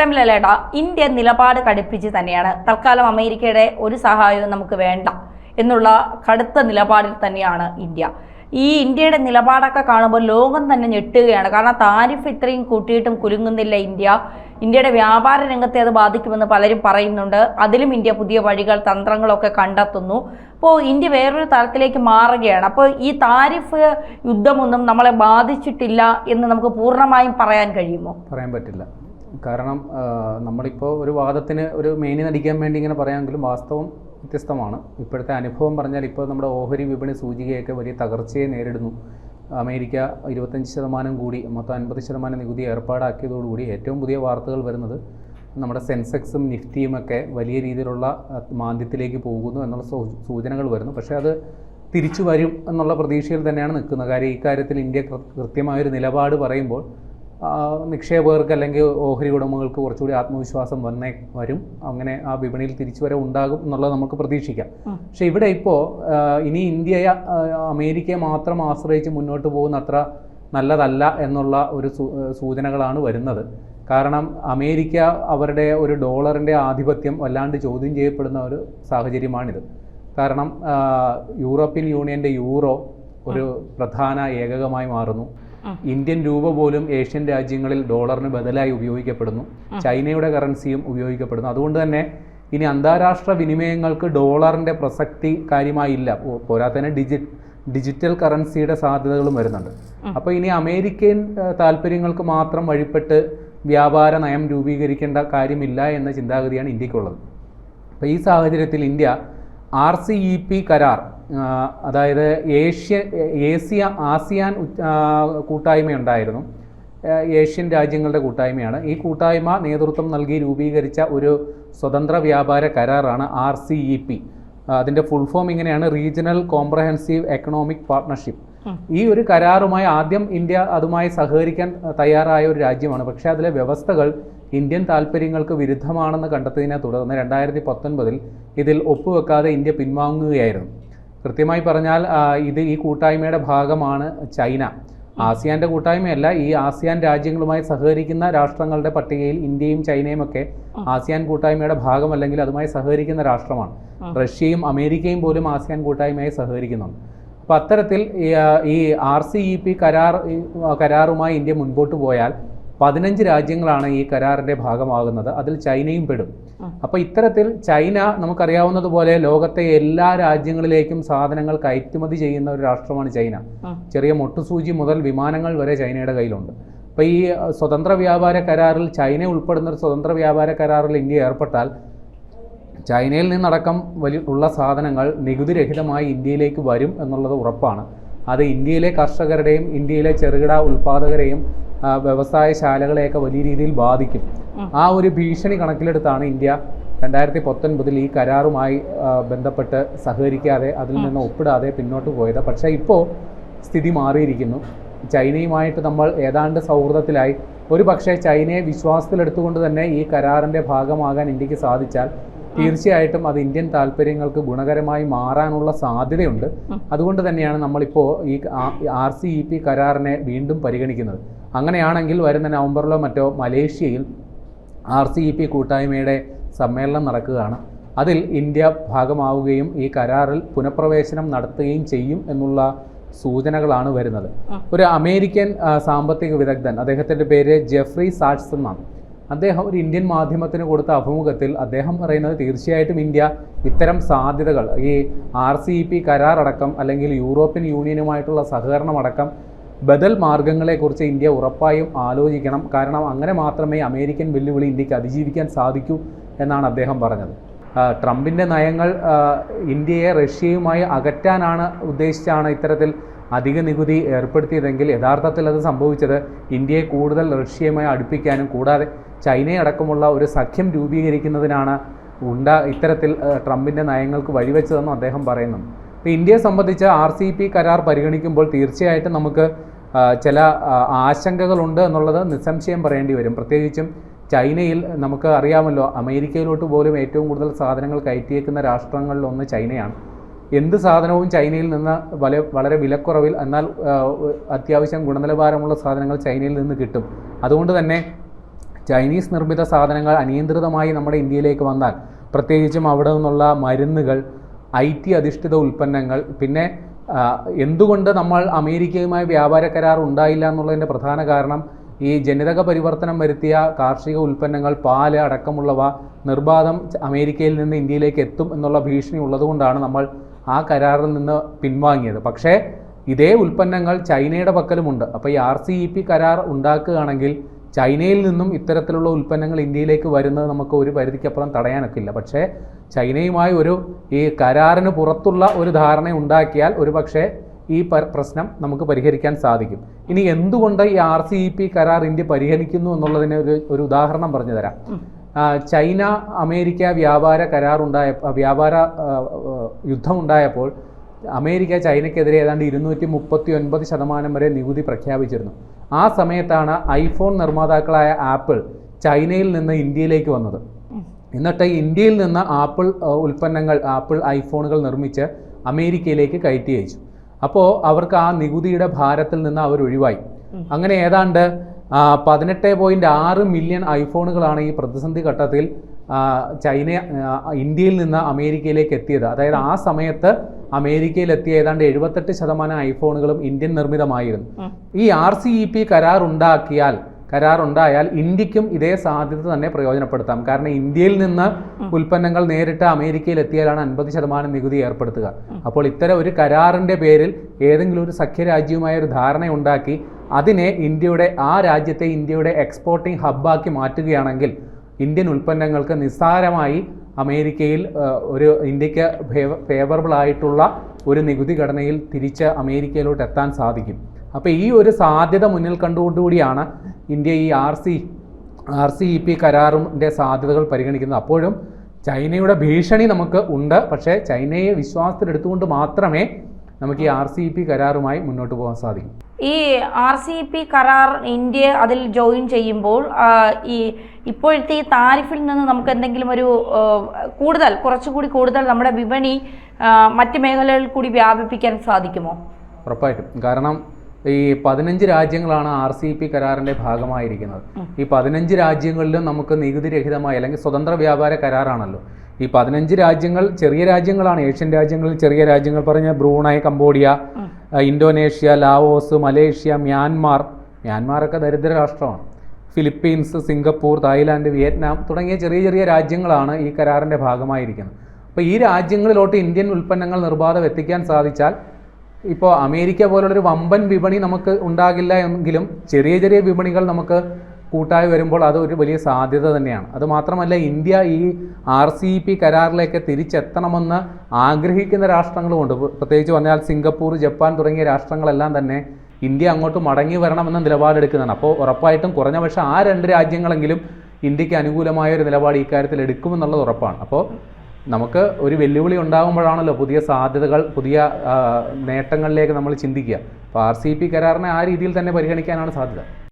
Ephrem ലലേട India നിലപാട് കടുപ്പിച്ച് തന്നെയാണ്. തൽക്കാലം അമേരിക്കയുടെ ഒരു സഹായവും നമുക്ക് വേണ്ട എന്നുള്ള കടുത്ത നിലപാടിൽ തന്നെയാണ് ഇന്ത്യ. ഈ ഇന്ത്യയുടെ നിലപാടൊക്കെ കാണുമ്പോൾ ലോകം തന്നെ ഞെട്ടുകയാണ്. കാരണം താരിഫ് ഇത്രയും കൂട്ടിയിട്ടും കുലുങ്ങുന്നില്ല ഇന്ത്യ. ഇന്ത്യയുടെ വ്യാപാര രംഗത്തെ അത് ബാധിക്കുമെന്ന് പലരും പറയുന്നുണ്ട്. അതിലും ഇന്ത്യ പുതിയ വഴികൾ തന്ത്രങ്ങളൊക്കെ കണ്ടെത്തുന്നു. അപ്പോൾ ഇന്ത്യ വേറൊരു തലത്തിലേക്ക് മാറുകയാണ്. അപ്പോൾ ഈ താരിഫ് യുദ്ധമൊന്നും നമ്മളെ ബാധിച്ചിട്ടില്ല എന്ന് നമുക്ക് പൂർണമായും പറയാൻ കഴിയുമോ? പറയാൻ പറ്റില്ല. കാരണം നമ്മളിപ്പോൾ ഒരു വാദത്തിന് ഒരു മേനി നടിക്കാൻ വേണ്ടി ഇങ്ങനെ പറയാമെങ്കിലും വാസ്തവം വ്യത്യസ്തമാണ്. ഇപ്പോഴത്തെ അനുഭവം പറഞ്ഞാൽ ഇപ്പോൾ നമ്മുടെ ഓഹരി വിപണി സൂചികയൊക്കെ വലിയ തകർച്ചയെ നേരിടുന്നു. അമേരിക്ക ഇരുപത്തഞ്ച് ശതമാനം കൂടി മൊത്തം അൻപത് ശതമാനം നികുതി ഏർപ്പാടാക്കിയതോടുകൂടി ഏറ്റവും പുതിയ വാർത്തകൾ വരുന്നത് നമ്മുടെ സെൻസെക്സും നിഫ്റ്റിയും ഒക്കെ വലിയ രീതിയിലുള്ള മാന്ദ്യത്തിലേക്ക് പോകുന്നു എന്നുള്ള സൂചനകൾ വരുന്നു. പക്ഷേ അത് തിരിച്ചു വരും എന്നുള്ള പ്രതീക്ഷയിൽ തന്നെയാണ് നിൽക്കുന്നത്. കാര്യം ഇക്കാര്യത്തിൽ ഇന്ത്യ കൃത്യമായൊരു നിലപാട് പറയുമ്പോൾ നിക്ഷേപകർക്ക് അല്ലെങ്കിൽ ഓഹരി ഉടമകൾക്ക് കുറച്ചുകൂടി ആത്മവിശ്വാസം വന്നേ വരും. അങ്ങനെ ആ വിപണിയിൽ തിരിച്ചു വരെ ഉണ്ടാകും എന്നുള്ളത് നമുക്ക് പ്രതീക്ഷിക്കാം. പക്ഷെ ഇവിടെ ഇപ്പോൾ ഇനി ഇന്ത്യയെ അമേരിക്കയെ മാത്രം ആശ്രയിച്ച് മുന്നോട്ട് പോകുന്ന അത്ര നല്ലതല്ല എന്നുള്ള ഒരു സൂചനകളാണ് വരുന്നത്. കാരണം അമേരിക്ക അവരുടെ ഒരു ഡോളറിന്റെ ആധിപത്യം വല്ലാണ്ട് ചോദ്യം ചെയ്യപ്പെടുന്ന ഒരു സാഹചര്യമാണിത്. കാരണം യൂറോപ്യൻ യൂണിയന്റെ യൂറോ ഒരു പ്രധാന ഏകകമായി മാറുന്നു. ഇന്ത്യൻ രൂപ പോലും ഏഷ്യൻ രാജ്യങ്ങളിൽ ഡോളറിന് ബദലായി ഉപയോഗിക്കപ്പെടുന്നു. ചൈനയുടെ കറൻസിയും ഉപയോഗിക്കപ്പെടുന്നു. അതുകൊണ്ട് തന്നെ ഇനി അന്താരാഷ്ട്ര വിനിമയങ്ങൾക്ക് ഡോളറിന്റെ പ്രസക്തി കാര്യമായില്ല. പോരാത്തന്നെ ഡിജി ഡിജിറ്റൽ കറൻസിയുടെ സാധ്യതകളും വരുന്നുണ്ട്. അപ്പോൾ ഇനി അമേരിക്കൻ താല്പര്യങ്ങൾക്ക് മാത്രം വഴിപ്പെട്ട് വ്യാപാര നയം രൂപീകരിക്കേണ്ട കാര്യമില്ല എന്ന ചിന്താഗതിയാണ് ഇന്ത്യക്കുള്ളത്. അപ്പോൾ ഈ സാഹചര്യത്തിൽ India R C E P കരാർ അതായത് ഏഷ്യ ഏഷ്യ ആസിയാൻ കൂട്ടായ്മയുണ്ടായിരുന്നു. ഏഷ്യൻ രാജ്യങ്ങളുടെ കൂട്ടായ്മയാണ്. ഈ കൂട്ടായ്മ നേതൃത്വം നൽകി രൂപീകരിച്ച ഒരു സ്വതന്ത്ര വ്യാപാര കരാറാണ് ആർ സി ഇ പി. അതിന്റെ ഫുൾ ഫോം ഇങ്ങനെയാണ് റീജിയണൽ കോംപ്രഹെൻസീവ് എക്കണോമിക് പാർട്ട്ണർഷിപ്പ് ഈ ഒരു കരാറുമായി ആദ്യം ഇന്ത്യ അതുമായി സഹകരിക്കാൻ തയ്യാറായ ഒരു രാജ്യമാണ്. പക്ഷേ അതിലെ വ്യവസ്ഥകൾ ഇന്ത്യൻ താല്പര്യങ്ങൾക്ക് വിരുദ്ധമാണെന്ന് കണ്ടെത്തിയതിനെ തുടർന്ന് രണ്ടായിരത്തി പത്തൊൻപതിൽ ഇതിൽ ഒപ്പുവെക്കാതെ ഇന്ത്യ പിൻവാങ്ങുകയായിരുന്നു. കൃത്യമായി പറഞ്ഞാൽ ഇത് ഈ കൂട്ടായ്മയുടെ ഭാഗമാണ് ചൈന. ആസിയാന്റെ കൂട്ടായ്മയല്ല ഈ ആസിയാൻ രാജ്യങ്ങളുമായി സഹകരിക്കുന്ന രാഷ്ട്രങ്ങളുടെ പട്ടികയിൽ ഇന്ത്യയും ചൈനയും ഒക്കെ ആസിയാൻ കൂട്ടായ്മയുടെ ഭാഗമല്ലെങ്കിൽ അതുമായി സഹകരിക്കുന്ന രാഷ്ട്രമാണ്. റഷ്യയും അമേരിക്കയും പോലും ആസിയാൻ കൂട്ടായ്മയായി സഹകരിക്കുന്നുണ്ട്. അപ്പോൾ അത്തരത്തിൽ ഈ, ഈ ആർ സി ഇ പി കരാർ കരാറുമായി ഇന്ത്യ മുൻപോട്ട് പോയാൽ പതിനഞ്ച് രാജ്യങ്ങളാണ് ഈ കരാറിന്റെ ഭാഗമാകുന്നത്. അതിൽ ചൈനയും പെടും. അപ്പൊ ഇത്തരത്തിൽ ചൈന നമുക്കറിയാവുന്നതുപോലെ ലോകത്തെ എല്ലാ രാജ്യങ്ങളിലേക്കും സാധനങ്ങൾ കയറ്റുമതി ചെയ്യുന്ന ഒരു രാഷ്ട്രമാണ് ചൈന. ചെറിയ മൊട്ടുസൂചി മുതൽ വിമാനങ്ങൾ വരെ ചൈനയുടെ കയ്യിലുണ്ട്. അപ്പോൾ ഈ സ്വതന്ത്ര വ്യാപാര കരാറിൽ ചൈന ഉൾപ്പെടുന്ന ഒരു സ്വതന്ത്ര വ്യാപാര കരാറിൽ ഇന്ത്യ ഏർപ്പെട്ടാൽ ചൈനയിൽ നിന്നടക്കം വലിയ ഉള്ള സാധനങ്ങൾ നികുതി രഹിതമായി ഇന്ത്യയിലേക്ക് വരും എന്നുള്ളത് ഉറപ്പാണ്. അത് ഇന്ത്യയിലെ കർഷകരുടെയും ഇന്ത്യയിലെ ചെറുകിട ഉൽപ്പാദകരെയും വ്യവസായശാലകളെയൊക്കെ വലിയ രീതിയിൽ ബാധിക്കും. ആ ഒരു ഭീഷണി കണക്കിലെടുത്താണ് ഇന്ത്യ രണ്ടായിരത്തി പത്തൊൻപതിൽ ഈ കരാറുമായി ബന്ധപ്പെട്ട് സഹകരിക്കാതെ അതിൽ നിന്ന് ഒപ്പിടാതെ പിന്നോട്ട് പോയത്. പക്ഷേ ഇപ്പോൾ സ്ഥിതി മാറിയിരിക്കുന്നു. ചൈനയുമായിട്ട് നമ്മൾ ഏതാണ്ട് സൗഹൃദത്തിലായി. ഒരു പക്ഷേ ചൈനയെ വിശ്വാസത്തിലെടുത്തുകൊണ്ട് തന്നെ ഈ കരാറിന്റെ ഭാഗമാകാൻ ഇന്ത്യയ്ക്ക് സാധിച്ചാൽ തീർച്ചയായിട്ടും അത് ഇന്ത്യൻ താല്പര്യങ്ങൾക്ക് ഗുണകരമായി മാറാനുള്ള സാധ്യതയുണ്ട്. അതുകൊണ്ട് തന്നെയാണ് നമ്മളിപ്പോൾ ഈ ആർ സി ഇ പി കരാറിനെ വീണ്ടും പരിഗണിക്കുന്നത്. അങ്ങനെയാണെങ്കിൽ വരുന്ന നവംബറിലോ മറ്റോ മലേഷ്യയിൽ ആർ സി ഇ പി കൂട്ടായ്മയുടെ സമ്മേളനം നടക്കുകയാണ്. അതിൽ ഇന്ത്യ ഭാഗമാവുകയും ഈ കരാറിൽ പുനഃപ്രവേശനം നടത്തുകയും ചെയ്യും എന്നുള്ള സൂചനകളാണ് വരുന്നത്. ഒരു അമേരിക്കൻ സാമ്പത്തിക വിദഗ്ധൻ അദ്ദേഹത്തിന്റെ പേര് ജെഫ്രി സാറ്റ്സ് എന്നാണ്. അദ്ദേഹം ഒരു ഇന്ത്യൻ മാധ്യമത്തിന് കൊടുത്ത അഭിമുഖത്തിൽ അദ്ദേഹം പറയുന്നത് തീർച്ചയായിട്ടും ഇന്ത്യ ഇത്തരം സാധ്യതകൾ ഈ ആർ സി ഇ പി കരാറടക്കം അല്ലെങ്കിൽ യൂറോപ്യൻ യൂണിയനുമായിട്ടുള്ള സഹകരണം അടക്കം ബദൽ മാർഗങ്ങളെക്കുറിച്ച് ഇന്ത്യ ഉറപ്പായും ആലോചിക്കണം. കാരണം അങ്ങനെ മാത്രമേ അമേരിക്കൻ വെല്ലുവിളി ഇന്ത്യയ്ക്ക് അതിജീവിക്കാൻ സാധിക്കൂ എന്നാണ് അദ്ദേഹം പറഞ്ഞത്. ട്രംപിന്റെ നയങ്ങൾ ഇന്ത്യയെ റഷ്യയുമായി അകറ്റാനാണ് ഉദ്ദേശിച്ചാണ് ഇത്തരത്തിൽ അധിക നികുതി ഏർപ്പെടുത്തിയതെങ്കിൽ യഥാർത്ഥത്തിൽ അത് സംഭവിച്ചത് ഇന്ത്യയെ കൂടുതൽ റഷ്യയുമായി അടുപ്പിക്കാനും കൂടാതെ ചൈനയടക്കമുള്ള ഒരു സഖ്യം രൂപീകരിക്കുന്നതിനാണ് ഉണ്ട ഇത്തരത്തിൽ ട്രംപിന്റെ നയങ്ങൾക്ക് വഴിവെച്ചതെന്നും അദ്ദേഹം പറയുന്നു. ഇപ്പോൾ ഇന്ത്യയെ സംബന്ധിച്ച് ആർ സി പി കരാർ പരിഗണിക്കുമ്പോൾ തീർച്ചയായിട്ടും നമുക്ക് ചില ആശങ്കകളുണ്ട് എന്നുള്ളത് നിസ്സംശയം പറയേണ്ടി വരും. പ്രത്യേകിച്ചും ചൈനയിൽ നമുക്ക് അറിയാമല്ലോ അമേരിക്കയിലോട്ട് പോലും ഏറ്റവും കൂടുതൽ സാധനങ്ങൾ കയറ്റിയേക്കുന്ന രാഷ്ട്രങ്ങളിലൊന്ന് ചൈനയാണ്. എന്ത് സാധനവും ചൈനയിൽ നിന്ന് വല വളരെ വിലക്കുറവിൽ എന്നാൽ അത്യാവശ്യം ഗുണനിലവാരമുള്ള സാധനങ്ങൾ ചൈനയിൽ നിന്ന് കിട്ടും. അതുകൊണ്ട് തന്നെ ചൈനീസ് നിർമ്മിത സാധനങ്ങൾ അനിയന്ത്രിതമായി നമ്മുടെ ഇന്ത്യയിലേക്ക് വന്നാൽ പ്രത്യേകിച്ചും അവിടെ നിന്നുള്ള മരുന്നുകൾ ഐ ടി അധിഷ്ഠിത ഉൽപ്പന്നങ്ങൾ പിന്നെ എന്തുകൊണ്ട് നമ്മൾ അമേരിക്കയുമായി വ്യാപാര കരാർ ഉണ്ടായില്ല എന്നുള്ളതിന്റെ പ്രധാന കാരണം ഈ ജനിതക പരിവർത്തനം വരുത്തിയ കാർഷിക ഉൽപ്പന്നങ്ങൾ പാൽ അടക്കമുള്ളവ നിർബാധം അമേരിക്കയിൽ നിന്ന് ഇന്ത്യയിലേക്ക് എത്തും എന്നുള്ള ഭീഷണി ഉള്ളതുകൊണ്ടാണ് നമ്മൾ ആ കരാറിൽ നിന്ന് പിൻവാങ്ങിയത്. പക്ഷേ ഇതേ ഉൽപ്പന്നങ്ങൾ ചൈനയുടെ പക്കലുമുണ്ട്. അപ്പോൾ ഈ ആർ സി ഇ പി കരാർ ഉണ്ടാക്കുകയാണെങ്കിൽ ചൈനയിൽ നിന്നും ഇത്തരത്തിലുള്ള ഉൽപ്പന്നങ്ങൾ ഇന്ത്യയിലേക്ക് വരുന്നത് നമുക്ക് ഒരു പരിധിക്കപ്പുറം തടയാനൊക്കില്ല. പക്ഷേ ചൈനയുമായി ഒരു ഈ കരാറിന് പുറത്തുള്ള ഒരു ധാരണ ഉണ്ടാക്കിയാൽ ഒരു പക്ഷേ ഈ പ്രശ്നം നമുക്ക് പരിഹരിക്കാൻ സാധിക്കും. ഇനി എന്തുകൊണ്ട് ഈ ആർ സി ഇ പി കരാർ ഇന്ത്യ പരിഹരിക്കുന്നു എന്നുള്ളതിന് ഒരു ഒരു ഉദാഹരണം പറഞ്ഞു തരാം. ചൈന അമേരിക്ക വ്യാപാര കരാറുണ്ടായ വ്യാപാര ആ, ആ, യുദ്ധം ഉണ്ടായപ്പോൾ അമേരിക്ക ചൈനയ്ക്കെതിരെ ഏതാണ്ട് ഇരുന്നൂറ്റി മുപ്പത്തി ഒൻപത് ശതമാനം വരെ നികുതി പ്രഖ്യാപിച്ചിരുന്നു. ആ സമയത്താണ് ഐഫോൺ നിർമ്മാതാക്കളായ ആപ്പിൾ ചൈനയിൽ നിന്ന് ഇന്ത്യയിലേക്ക് വന്നത്. എന്നിട്ട് ഇന്ത്യയിൽ നിന്ന് ആപ്പിൾ ഉൽപ്പന്നങ്ങൾ ആപ്പിൾ ഐഫോണുകൾ നിർമ്മിച്ച് അമേരിക്കയിലേക്ക് കയറ്റി അയച്ചു. അപ്പോൾ അവർക്ക് ആ നികുതിയുടെ ഭാരത്തിൽ നിന്ന് അവർ ഒഴിവായി. അങ്ങനെ ഏതാണ്ട് പതിനെട്ട് പോയിന്റ് ആറ് മില്യൺ ഐഫോണുകളാണ് ഈ പ്രതിസന്ധി ഘട്ടത്തിൽ ചൈന ഇന്ത്യയിൽ നിന്ന് അമേരിക്കയിലേക്ക് എത്തിയത്. അതായത് ആ സമയത്ത് അമേരിക്കയിൽ എത്തിയ ഏതാണ്ട് എഴുപത്തെട്ട് ശതമാനം ഐഫോണുകളും ഇന്ത്യൻ നിർമ്മിതമായിരുന്നു. ഈ ആർ സി ഇ പി കരാർ ഉണ്ടാക്കിയാൽ കരാർ ഉണ്ടായാൽ ഇന്ത്യക്കും ഇതേ സാധ്യത തന്നെ പ്രയോജനപ്പെടുത്താം. കാരണം ഇന്ത്യയിൽ നിന്ന് ഉൽപ്പന്നങ്ങൾ നേരിട്ട് അമേരിക്കയിൽ എത്തിയാലാണ് അൻപത് ശതമാനം നികുതി ഏർപ്പെടുത്തുക. അപ്പോൾ ഇത്തരം ഒരു കരാറിന്റെ പേരിൽ ഏതെങ്കിലും ഒരു സഖ്യരാജ്യവുമായ ഒരു ധാരണ ഉണ്ടാക്കി അതിനെ ഇന്ത്യയുടെ ആ രാജ്യത്തെ ഇന്ത്യയുടെ എക്സ്പോർട്ടിംഗ് ഹബ്ബാക്കി മാറ്റുകയാണെങ്കിൽ ഇന്ത്യൻ ഉൽപ്പന്നങ്ങൾക്ക് നിസ്സാരമായി അമേരിക്കയിൽ ഒരു ഇന്ത്യയ്ക്ക് ഫേവറബിൾ ആയിട്ടുള്ള ഒരു നികുതി ഘടനയിൽ തിരിച്ച് അമേരിക്കയിലോട്ട് എത്താൻ സാധിക്കും. അപ്പോൾ ഈ ഒരു സാധ്യത മുന്നിൽ കണ്ടുകൊണ്ടുകൂടിയാണ് ഇന്ത്യ ഈ R C R C E P കരാറിന്റെ സാധ്യതകൾ പരിഗണിക്കുന്നത്. അപ്പോഴും ചൈനയുടെ ഭീഷണി നമുക്ക് ഉണ്ട്. പക്ഷേ ചൈനയെ വിശ്വാസത്തിലെടുത്തുകൊണ്ട് മാത്രമേ നമുക്ക് ഈ ആർ സി പി കരാറുമായി മുന്നോട്ട് പോകാൻ സാധിക്കും. ഈ ആർ സി പി കരാർ ഇന്ത്യ അതിൽ ജോയിൻ ചെയ്യുമ്പോൾ ഈ ഇപ്പോഴത്തെ ഈ താരിഫിൽ നിന്ന് നമുക്ക് എന്തെങ്കിലും ഒരു കൂടുതൽ കുറച്ചുകൂടി കൂടുതൽ നമ്മുടെ വിപണി മറ്റ് മേഖലകളിൽ കൂടി വ്യാപിപ്പിക്കാൻ സാധിക്കുമോ? ഉറപ്പായിട്ടും. കാരണം ഈ പതിനഞ്ച് രാജ്യങ്ങളാണ് ആർ സി പി കരാറിന്റെ ഭാഗമായിരിക്കുന്നത്. ഈ പതിനഞ്ച് രാജ്യങ്ങളിലും നമുക്ക് നികുതി രഹിതമായി അല്ലെങ്കിൽ സ്വതന്ത്ര വ്യാപാര കരാറാണല്ലോ. ഈ പതിനഞ്ച് രാജ്യങ്ങൾ ചെറിയ രാജ്യങ്ങളാണ് ഏഷ്യൻ രാജ്യങ്ങളിൽ ചെറിയ രാജ്യങ്ങൾ പറഞ്ഞ Brunei Cambodia Indonesia Laos Malaysia Myanmar. മ്യാൻമാറൊക്കെ ദരിദ്ര രാഷ്ട്രമാണ്. ഫിലിപ്പീൻസ് സിംഗപ്പൂർ തായ്ലാൻഡ് വിയറ്റ്നാം തുടങ്ങിയ ചെറിയ ചെറിയ രാജ്യങ്ങളാണ് ഈ കരാറിന്റെ ഭാഗമായിരിക്കുന്നത്. അപ്പോൾ ഈ രാജ്യങ്ങളിലോട്ട് ഇന്ത്യൻ ഉൽപ്പന്നങ്ങൾ നിർബാധം എത്തിക്കാൻ സാധിച്ചാൽ ഇപ്പോൾ അമേരിക്ക പോലുള്ളൊരു വമ്പൻ വിപണി നമുക്ക് ഉണ്ടാകില്ല എങ്കിലും ചെറിയ ചെറിയ വിപണികൾ നമുക്ക് കൂട്ടായി വരുമ്പോൾ അത് ഒരു വലിയ സാധ്യത തന്നെയാണ്. അതുമാത്രമല്ല ഇന്ത്യ ഈ ആർ സി പി കരാറിലേക്ക് തിരിച്ചെത്തണമെന്ന് ആഗ്രഹിക്കുന്ന രാഷ്ട്രങ്ങളുമുണ്ട്. പ്ര- പ്രത്യേകിച്ച് പറഞ്ഞാൽ സിംഗപ്പൂർ ജപ്പാൻ തുടങ്ങിയ രാഷ്ട്രങ്ങളെല്ലാം തന്നെ ഇന്ത്യ അങ്ങോട്ട് മടങ്ങി വരണമെന്ന നിലപാടെടുക്കുന്നതാണ്. അപ്പോൾ ഉറപ്പായിട്ടും കുറഞ്ഞ പക്ഷേ ആ രണ്ട് രാജ്യങ്ങളെങ്കിലും ഇന്ത്യയ്ക്ക് അനുകൂലമായ ഒരു നിലപാട് ഇക്കാര്യത്തിൽ എടുക്കുമെന്നുള്ളത് ഉറപ്പാണ്. അപ്പോൾ നമുക്ക് ഒരു വെല്ലുവിളി ഉണ്ടാകുമ്പോഴാണല്ലോ പുതിയ സാധ്യതകൾ പുതിയ നേട്ടങ്ങളിലേക്ക് നമ്മൾ ചിന്തിക്കുക. അപ്പോൾ ആർ സി പി കരാറിനെ ആ രീതിയിൽ തന്നെ പരിഗണിക്കാനാണ് സാധ്യത.